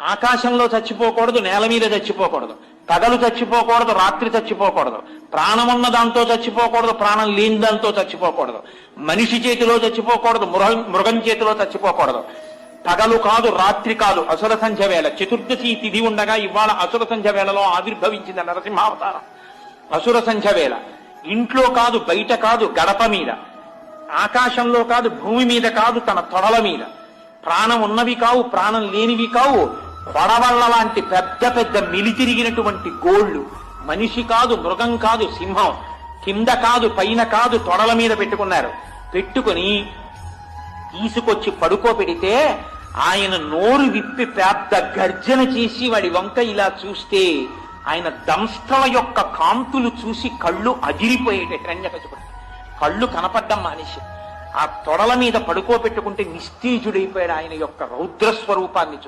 ఆకాశంలో చచ్చిపోకూడదు నేల మీద చచ్చిపోకూడదు. పగలు చచ్చిపోకూడదు రాత్రి చచ్చిపోకూడదు. ప్రాణం ఉన్న దాంతో చచ్చిపోకూడదు ప్రాణం లేని దాంతో చచ్చిపోకూడదు. మనిషి చేతిలో చచ్చిపోకూడదు మృగ మృగం చేతిలో చచ్చిపోకూడదు. పగలు కాదు రాత్రి కాదు అసుర సంధ్య వేళ. చతుర్దశి తిథి ఉండగా ఇవాళ అసుర సంధ్య వేళలో ఆవిర్భవించింది నరసింహావతారం. అసుర సంధ్య వేళ. ఇంట్లో కాదు బయట కాదు గడప మీద. ఆకాశంలో కాదు భూమి మీద కాదు తన తొడల మీద. ప్రాణం ఉన్నవి కావు ప్రాణం లేనివి కావు. కొడవళ్ళ లాంటి పెద్ద పెద్ద మిలితిరిగినటువంటి గోళ్ళు మనిషి కాదు మృగం కాదు సింహం. కింద కాదు పైన కాదు తొడల మీద పెట్టుకున్నారు. పెట్టుకుని తీసుకొచ్చి పడుకోబెడితే ఆయన నోరు విప్పి పెద్ద గర్జన చేసి వాడి వంక ఇలా చూస్తే ఆయన దంష్టల యొక్క కాంతులు చూసి కళ్ళు అదిరిపోయేట హిరణ్యకశిపుడు కళ్ళు కనపడ్డం మనిషి ఆ తొడల మీద పడుకోబెట్టుకుంటే నిస్తేజుడైపోయాడు ఆయన యొక్క రౌద్ర స్వరూపాన్ని